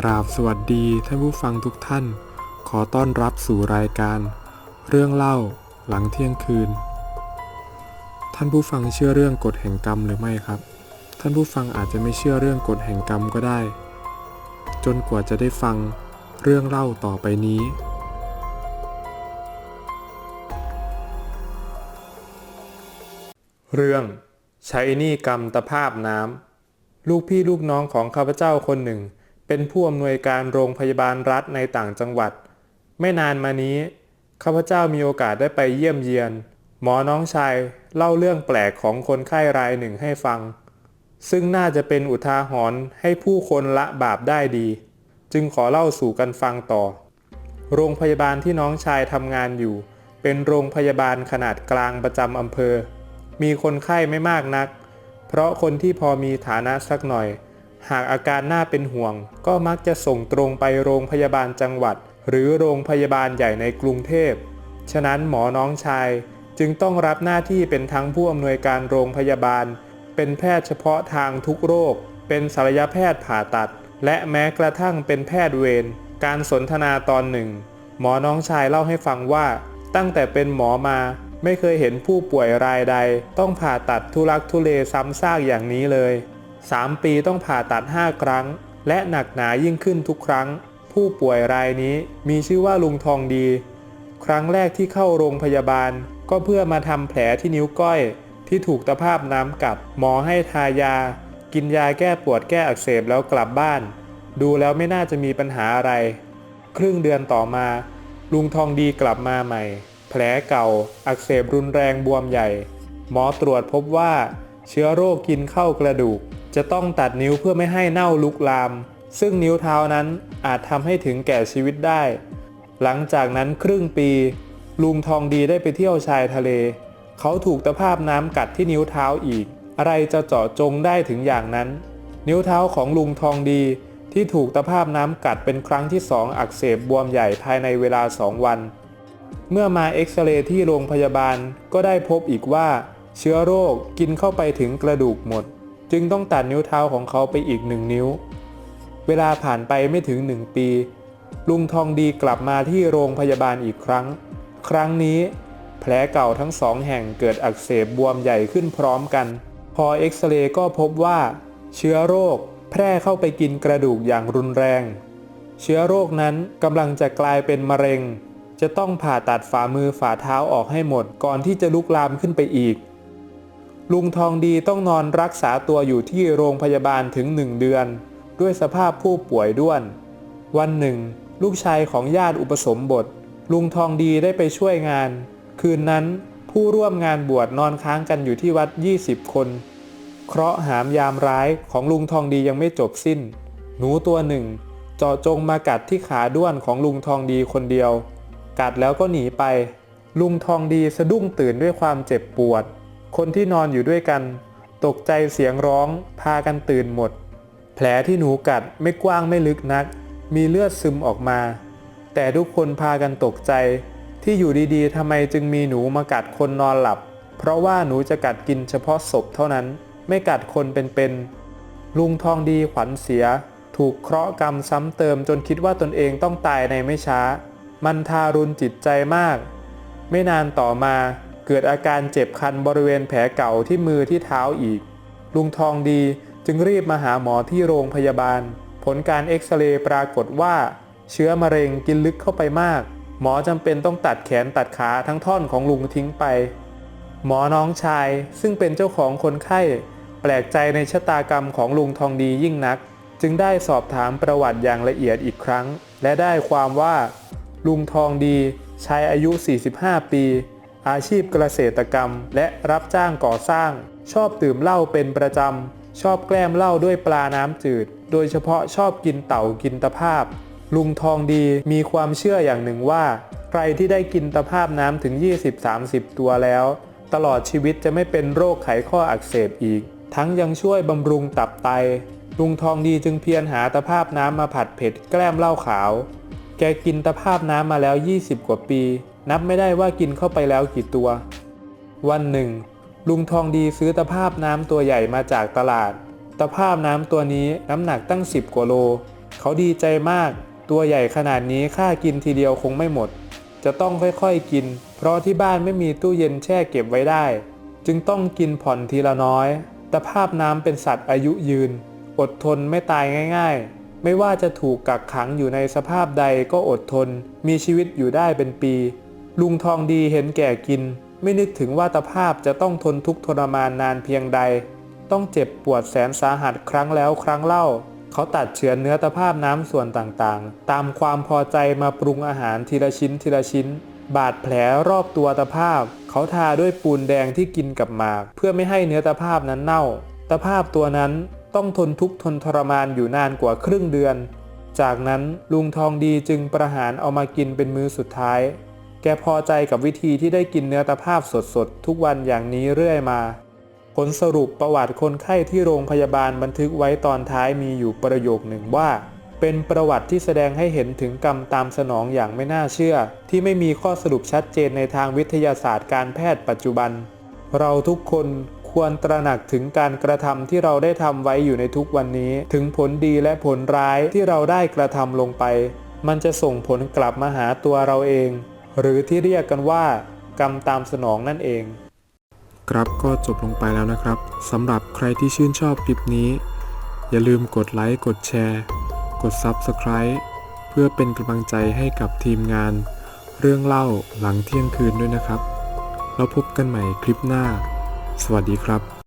กราบสวัสดีท่านผู้ฟังทุกท่าน ขอต้อนรับสู่รายการ เรื่องเล่าหลังเที่ยงคืน ท่านผู้ฟังเชื่อเรื่องกฎแห่งกรรมหรือไม่ครับ ท่านผู้ฟังอาจจะไม่เชื่อเรื่องกฎแห่งกรรมก็ได้ จนกว่าจะได้ฟังเรื่องเล่าต่อไปนี้ เรื่องใช้หนี้กรรมตะภาพน้ำลูกพี่ลูกน้องของข้าพเจ้าคนหนึ่ง เป็นผู้อำนวยการโรงพยาบาลรัฐในต่างจังหวัด ไม่นานมานี้ข้าพเจ้ามีโอกาสได้ไปเยี่ยมเยียน หมอน้องชายเล่าเรื่องแปลกของคนไข้รายหนึ่งให้ฟัง ซึ่งน่าจะเป็นอุทาหรณ์ให้ผู้คนละบาปได้ดี จึงขอเล่าสู่กันฟังต่อ โรงพยาบาลที่น้องชายทำงานอยู่ เป็นโรงพยาบาลขนาดกลางประจำอำเภอ มีคนไข้ไม่มากนัก เพราะคนที่พอมีฐานะสักหน่อย หากอาการน่าเป็นห่วง ก็มักจะส่งตรงไปโรงพยาบาลจังหวัด หรือโรงพยาบาลใหญ่ในกรุงเทพ ฉะนั้นหมอน้องชายจึงต้องรับหน้าที่เป็นทั้งผู้อำนวยการโรงพยาบาล เป็นแพทย์เฉพาะทางทุกโรค เป็นศัลยแพทย์ผ่าตัด และแม้กระทั่งเป็นแพทย์เวร การสนทนาตอนหนึ่ง หมอน้องชายเล่าให้ฟังว่า ตั้งแต่เป็นหมอมาไม่เคยเห็นผู้ป่วยรายใด ต้องผ่าตัดทุลักทุเลซ้ำซากอย่างนี้เลย 3 ปีต้องผ่าตัด 5 ครั้ง และหนักหนายิ่งขึ้นทุกครั้ง ผู้ป่วยรายนี้มีชื่อว่าลุงทองดี ครั้งแรกที่เข้าโรงพยาบาล ก็เพื่อมาทำแผลที่นิ้วก้อย ที่ถูกตะภาพน้ำกัด หมอให้ทายา กินยาแก้ปวดแก้อักเสบแล้วกลับบ้าน ดูแล้วไม่น่าจะมีปัญหาอะไร ครึ่งเดือนต่อมา ลุงทองดีกลับมาใหม่ แผลเก่า อักเสบรุนแรงบวมใหญ่ หมอตรวจพบว่าเชื้อโรคกินเข้ากระดูก จะต้องตัดนิ้วเพื่อไม่ให้เน่าลุกลาม ซึ่งนิ้วเท้านั้นอาจทำให้ถึงแก่ชีวิตได้ หลังจากนั้นครึ่งปี ลุงทองดีได้ไปเที่ยวชายทะเล เขาถูกตะภาพน้ำกัดที่นิ้วเท้าอีก อะไรจะเจาะจงได้ถึงอย่างนั้น นิ้วเท้าของลุงทองดีที่ถูกตะภาพน้ำกัดเป็นครั้งที่สองอักเสบบวมใหญ่ภายในเวลาสองวัน เมื่อมาเอ็กซเรย์ที่โรงพยาบาลก็ได้พบอีกว่า เชื้อโรคกินเข้าไปถึงกระดูกหมด จึงต้องตัดนิ้วเท้าของเขาไปอีกหนึ่งนิ้ว เวลาผ่านไปไม่ถึงหนึ่งปี ลุงทองดีกลับมาที่โรงพยาบาลอีกครั้ง ครั้งนี้ แผลเก่าทั้งสองแห่งเกิดอักเสบบวมใหญ่ขึ้นพร้อมกัน พอเอ็กซเรย์ก็พบว่า เชื้อโรค แพร่เข้าไปกินกระดูกอย่างรุนแรง เชื้อโรคนั้นกำลังจะกลายเป็นมะเร็ง จะต้องผ่าตัดฝ่ามือฝ่าเท้าออกให้หมดก่อนที่จะลุกลามขึ้นไปอีก ลุงทองดีต้องนอนรักษาตัวอยู่ที่โรงพยาบาลถึงหนึ่งเดือน ด้วยสภาพผู้ป่วยด้วน วันหนึ่ง ลูกชายของญาติอุปสมบท ลุงทองดีได้ไปช่วยงาน คืนนั้นผู้ร่วมงานบวชนอนค้างกันอยู่ที่วัด 20 คน เคราะห์หามยามร้ายของลุงทองดียังไม่จบสิ้น หนูตัวหนึ่งเจาะจงมากัดที่ขาด้วนของลุงทองดีคนเดียว กัดแล้วก็หนีไป ลุงทองดีสะดุ้งตื่นด้วยความเจ็บปวด คนที่นอนอยู่ด้วยกัน ตกใจเสียงร้องพากันตื่นหมด แผลที่หนูกัดไม่กว้างไม่ลึกนัก มีเลือดซึมออกมา แต่ทุกคนพากันตกใจ ที่อยู่ดีๆทำไมจึงมีหนูมากัดคนนอนหลับ เพราะว่าหนูจะกัดกินเฉพาะศพเท่านั้น ไม่กัดคนเป็นๆลุงทองดีขวัญเสีย ถูกเคราะห์กรรมซ้ำเติมจนคิดว่าตนเองต้องตายในไม่ช้า มันทารุณจิตใจมาก ไม่นานต่อมา เกิดอาการเจ็บคันบริเวณแผลเก่าที่มือที่เท้าอีก ลุงทองดีจึงรีบมาหาหมอที่โรงพยาบาล ผลการเอ็กซเรย์ปรากฏว่า เชื้อมะเร็งกินลึกเข้าไปมาก หมอจำเป็นต้องตัดแขนตัดขาทั้งท่อนของลุงทิ้งไป หมอน้องชายซึ่งเป็นเจ้าของคนไข้ แปลกใจในชะตากรรมของลุงทองดียิ่งนัก จึงได้สอบถามประวัติอย่างละเอียดอีกครั้ง และได้ความว่า ลุงทองดีชายอายุ 45 ปี อาชีพเกษตรกรรม และรับจ้างก่อสร้าง ชอบดื่มเหล้าเป็นประจำ ชอบแกล้มเหล้าด้วยปลาน้ำจืด โดยเฉพาะชอบกินเต่ากินตะภาพ ลุงทองดีมีความเชื่ออย่างหนึ่งว่า ใครที่ได้กินตะภาพน้ำถึง 20-30 ตัวแล้ว ตลอดชีวิตจะไม่เป็นโรคไขข้ออักเสบอีก ทั้งยังช่วยบำรุงตับไต ลุงทองดีจึงเพียรหาตะภาพน้ำมาผัดเผ็ดแกล้มเหล้าขาว แกกินตะภาพน้ำมาแล้ว 20 กว่าปี นับไม่ได้ว่ากินเข้าไปแล้วกี่ตัว วันหนึ่ง ลุงทองดีซื้อตะภาพน้ำตัวใหญ่มาจากตลาด ตะภาพน้ำตัวนี้น้ำหนักตั้ง 10 กว่าโล เขาดีใจมาก ตัวใหญ่ขนาดนี้ข้ากินทีเดียวคงไม่หมด จะต้องค่อยๆกิน เพราะที่บ้านไม่มีตู้เย็นแช่เก็บไว้ได้ จึงต้องกินผ่อนทีละน้อย ตะภาพน้ำเป็นสัตว์อายุยืน อดทนไม่ตายง่ายๆไม่ว่าจะถูกกักขังอยู่ในสภาพใดก็อดทน มีชีวิตอยู่ได้เป็นปี ลุงทองดีเห็นแก่กิน ไม่นึกถึงว่าตะภาพจะต้องทนทุกข์ทรมานนานเพียงใด ต้องเจ็บปวดแสนสาหัสครั้งแล้วครั้งเล่า เขาตัดเฉือนเนื้อตะภาพน้ำส่วนต่างๆ ตามความพอใจมาปรุงอาหารทีละชิ้นทีละชิ้น บาดแผลรอบตัวตะภาพ เขาทาด้วยปูนแดงที่กินกับหมาก เพื่อไม่ให้เนื้อตะภาพนั้นเน่าตะภาพตัวนั้นต้องทนทุกข์ทนทรมานอยู่นานกว่าครึ่งเดือน จากนั้นลุงทองดีจึงประหารเอามากินเป็นมื้อสุดท้าย แกพอใจกับวิธีที่ได้กินเนื้อตะภาพสดๆ ทุกวันอย่างนี้เรื่อยมา ผลสรุปประวัติคนไข้ที่โรงพยาบาลบันทึกไว้ตอนท้ายมีอยู่ประโยคหนึ่งว่า เป็นประวัติที่แสดงให้เห็นถึงกรรมตามสนองอย่างไม่น่าเชื่อ ที่ไม่มีข้อสรุปชัดเจนในทางวิทยาศาสตร์การแพทย์ปัจจุบัน เราทุกคนควรตระหนักถึงการกระทำที่เราได้ทำไว้อยู่ในทุกวันนี้ ถึงผลดีและผลร้ายที่เราได้กระทำลงไป มันจะส่งผลกลับมาหาตัวเราเอง หรือที่เรียกกันว่ากรรมตามสนองนั่นเอง ครับก็จบลงไปแล้วนะครับสำหรับใครที่ชื่นชอบคลิปนี้ อย่าลืมกดไลค์กดแชร์ กด Subscribe เพื่อเป็นกำลังใจให้กับทีมงาน เรื่องเล่าหลังเที่ยงคืนด้วยนะครับ แล้วพบกันใหม่คลิปหน้า สวัสดีครับ